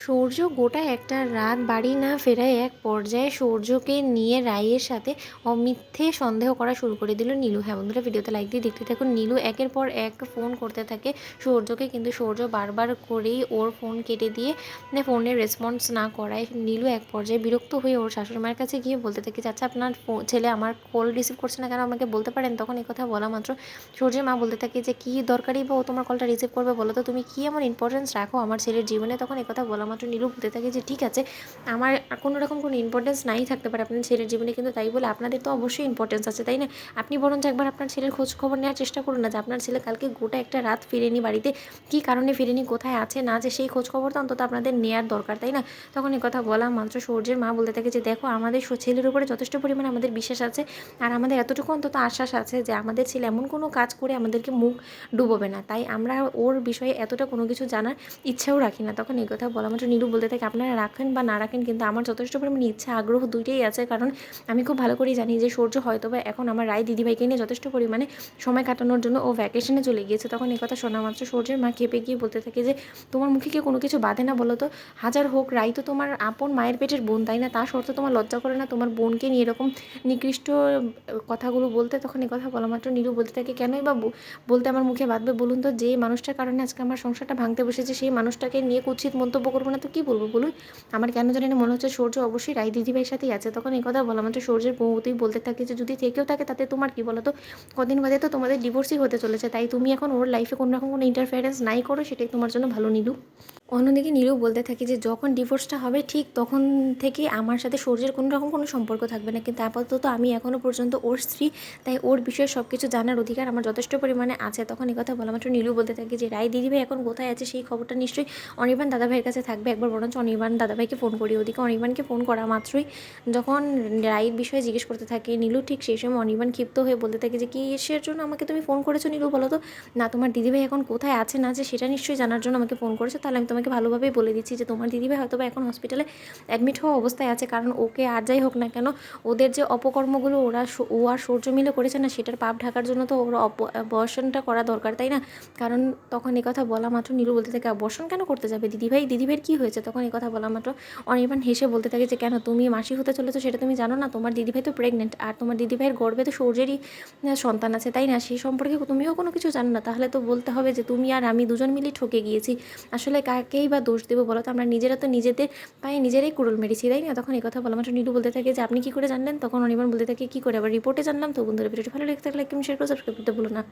সূর্য গোটা একটা রাত বাড়ি না ফেরায় এক পর্যায়ে সূর্যকে নিয়ে রায়ের সাথে অমিথ্যে সন্দেহ করা শুরু করে দিল নীলু। হ্যাঁ বন্ধুরা, ভিডিওতে লাইক দিয়ে দেখতে থাকুন। নীলু একের পর এক ফোন করতে থাকে সূর্যকে, কিন্তু সূর্য বারবার করেই ওর ফোন কেটে দিয়ে মানে ফোনের রেসপন্স না করায়। নীলু এক পর্যায়ে বিরক্ত হয়ে ওর শাশুড়ি মায়ের কাছে গিয়ে বলতে থাকে আচ্ছা আপনার ছেলে আমার কল রিসিভ করছে না কেন? আমাকে বলতে পারেন? তখন এই কথা বলা মাত্র সূর্যের মা বলতে থাকে যে, কী দরকারই বা ও তোমার কলটা রিসিভ করবে বলো তো? তুমি কী এমন ইম্পর্টেন্স রাখো আমার ছেলের জীবনে? তখন এই কথা বলা মাত্র নীলু বলতে থাকে যে ঠিক আছে, আমার কোনো রকম কোনো ইম্পর্টেন্স নাই থাকতে পারে আপনার ছেলের জীবনে। কিন্তু তাই বলে আপনাদের তো অবশ্যই ইম্পর্টেন্স আছে, তাই না? আপনি বরঞ্চ একবার আপনার ছেলের খোঁজ খবর নেওয়ার চেষ্টা করুন না যে আপনার ছেলে কালকে গোটা একটা রাত ফিরেনি বাড়িতে, কী কারণে ফিরেনি, কোথায় আছে, না যে সেই খোঁজ খবর তো অন্তত আপনাদের নেওয়ার দরকার, তাই না? তখন এই কথা বলা মাত্র সূর্যের মা বলতে থাকে যে দেখো, আমাদের ছেলের উপরে যথেষ্ট পরিমাণে আমাদের বিশ্বাস আছে আর আমাদের এতটুকু অন্তত আশ্বাস আছে যে আমাদের ছেলে এমন কোনো কাজ করে আমাদেরকে মুখ ডুবোবে না। তাই আমরা ওর বিষয়ে এতটা কোনো কিছু জানার ইচ্ছাও রাখি না। তখন এই কথা বলা মাত্র নীলু বলতে থাকে, আপনারা রাখেন বা না রাখেন, কিন্তু আমার যথেষ্ট পরিমাণে ইচ্ছা, আগ্রহ দুইটাই আছে, কারণ আমি খুব ভালো করেই জানি যে সূর্য হয়তো বা এখন আমার রায় দিদিভাইকে নিয়ে যথেষ্ট পরিমাণে সময় কাটানোর জন্য ও ভ্যাকেশনে চলে গিয়েছে। তখন কথা শোনা মাত্র সূর্যের মা খেপে গিয়ে বলতে থাকে যে, তোমার মুখে কি কোনো কিছু বাধে না বলো তো? হাজার হোক রাই তো তোমার আপন মায়ের পেটের বোন, তাই না? তা সত্ত্বেও তোমার লজ্জা করে না তোমার বোনকে নিয়ে এরকম নিকৃষ্ট কথাগুলো বলতে? তখন কথা বলা মাত্র নীলু বলতে থাকে, কেনই বা, বলতে আমার মুখে বাঁধবে বলুন তো? যে মানুষটার কারণে আজকে আমার সংসারটা ভাঙতে বসেছে, সেই মানুষটাকে নিয়ে কুৎসিত মন্তব্য করব না তো কী বলব বলুন? আমার কেন জানি না মনে হচ্ছে সূর্য অবশ্যই রায় দিদিভাইয়ের সাথেই আছে। তখন এই কথা বলা মাত্র সূর্যের বউতেই বলতে থাকে যে, যদি থেকেও থাকে তাতে তোমার কি বলো তো? কদিন বাদে তো তোমাদের ডিভোর্সই হতে চলেছে। তাই তুমি এখন ওর লাইফে কোনো রকম কোনো ইন্টারফেয়ারেন্স নাই করো, সেটাই তোমার জন্য ভালো নীলু। অন্যদিকে নীলু বলতে থাকি যে, যখন ডিভোর্সটা হবে, ঠিক তখন থেকে আমার সাথে সূর্যের কোনো রকম কোনো সম্পর্ক থাকবে না। কিন্তু আপাতত আমি এখনও পর্যন্ত ওর স্ত্রী, তাই ওর বিষয়ে সব কিছু জানার অধিকার আমার যথেষ্ট পরিমাণে আছে। তখন এই কথা বলা মাত্র নীলু বলতে থাকি যে, রায় দিদিভাই এখন কোথায় আছে সেই খবরটা নিশ্চয়ই অনির্বাণ দাদাভাইয়ের কাছে থাকবে। একবার বরঞ্চ অনির্বাণ দাদাভাইকে ফোন করি। ওদিকে অনির্বাণকে ফোন করা মাত্রই যখন রায়ের বিষয়ে জিজ্ঞেস করতে থাকে নীলু, ঠিক সেই সময় অনির্বাণ ক্ষিপ্ত হয়ে বলতে থাকে যে, কী এসের জন্য আমাকে তুমি ফোন করেছ নীলু বলো তো? না, তোমার দিদিভাই এখন কোথায় আছে না যে সেটা নিশ্চয়ই জানার জন্য আমাকে ফোন করেছ, তাহলে আমি তোমাকে ভালোভাবেই বলে দিচ্ছি যে তোমার দিদিভাই হয়তো বা এখন হসপিটালে অ্যাডমিট হওয়া অবস্থায় আছে, কারণ ওকে আর যাই হোক না কেন, ওদের যে অপকর্মগুলো ওরা ও আর সূর্য মিলে করেছে না, সেটার পাপ ঢাকার জন্য তো ওর অবসনটা করা দরকার, তাই না? কারণ তখন এই কথা বলা মাত্র নীলু বলতে থাকে অবসন কেন করতে যাবে দিদিভাই? দিদিভাইয়ের কী হয়েছে? তখন এ কথা বলা মাত্র অনির্বাণ হেসে বলতে থাকে যে, কেন তুমি মাসি হতে চলেছো সেটা তুমি জানো না? তোমার দিদিভাই তো প্রেগনেন্ট আর তোমার দিদিভাইয়ের গর্ভে তো সূর্যেরই সন্তান আছে, তাই না? সেই সম্পর্কে তুমিও কোনো কিছু জানো না, তাহলে তো বলতে হবে যে, তুমি আর আমি দুজন মিলেই ঠকে গিয়েছি। আসলে কাকেই বা দোষ দেবো বলো তো? আমরা নিজেরা তো নিজেদের পায়ে নিজেরাই কুড়ুল মেরেছি, তাই না? তখন এই কথা বলা মাত্র নীলু বলতে থাকে যে, আপনি কী করে জানলেন? তখন অনির্বাণ বলতে থাকে, কী করে? আবার রিপোর্টে জানলাম তো, বন্ধুরা, ভিডিওটি ভালো লেগে থাকলে একটু শেয়ার করে সাবস্ক্রাইব করতে বলো না।